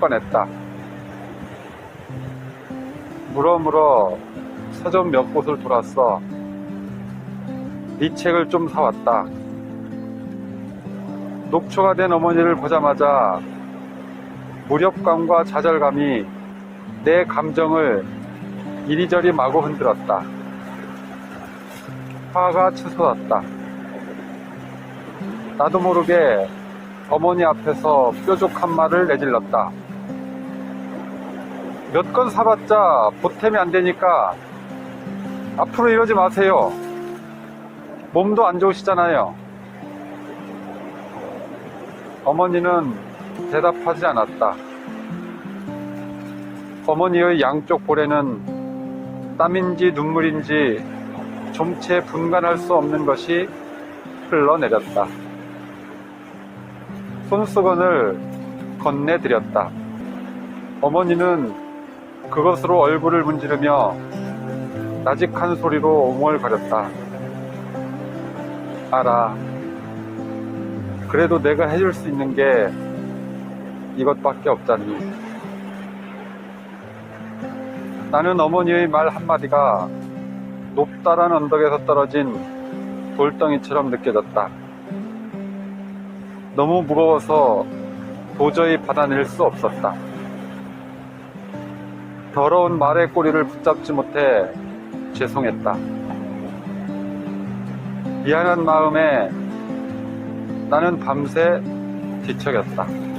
불안했다. 물어물어 서점 몇 곳을 돌았어. 네 책을 좀 사왔다. 녹초가 된 어머니를 보자마자 무력감과 좌절감이 내 감정을 이리저리 마구 흔들었다. 화가 치솟았다. 나도 모르게 어머니 앞에서 뾰족한 말을 내질렀다. 몇 건 사봤자 보탬이 안 되니까 앞으로 이러지 마세요. 몸도 안 좋으시잖아요. 어머니는 대답하지 않았다. 어머니의 양쪽 볼에는 땀인지 눈물인지 좀채 분간할 수 없는 것이 흘러내렸다. 손수건을 건네드렸다. 어머니는 그것으로 얼굴을 문지르며 나직한 소리로 옹얼거렸다. 알아. 그래도 내가 해줄 수 있는 게 이것밖에 없잖니. 나는 어머니의 말 한마디가 높다란 언덕에서 떨어진 돌덩이처럼 느껴졌다. 너무 무거워서 도저히 받아낼 수 없었다. 더러운 말의 꼬리를 붙잡지 못해 죄송했다. 미안한 마음에 나는 밤새 뒤척였다.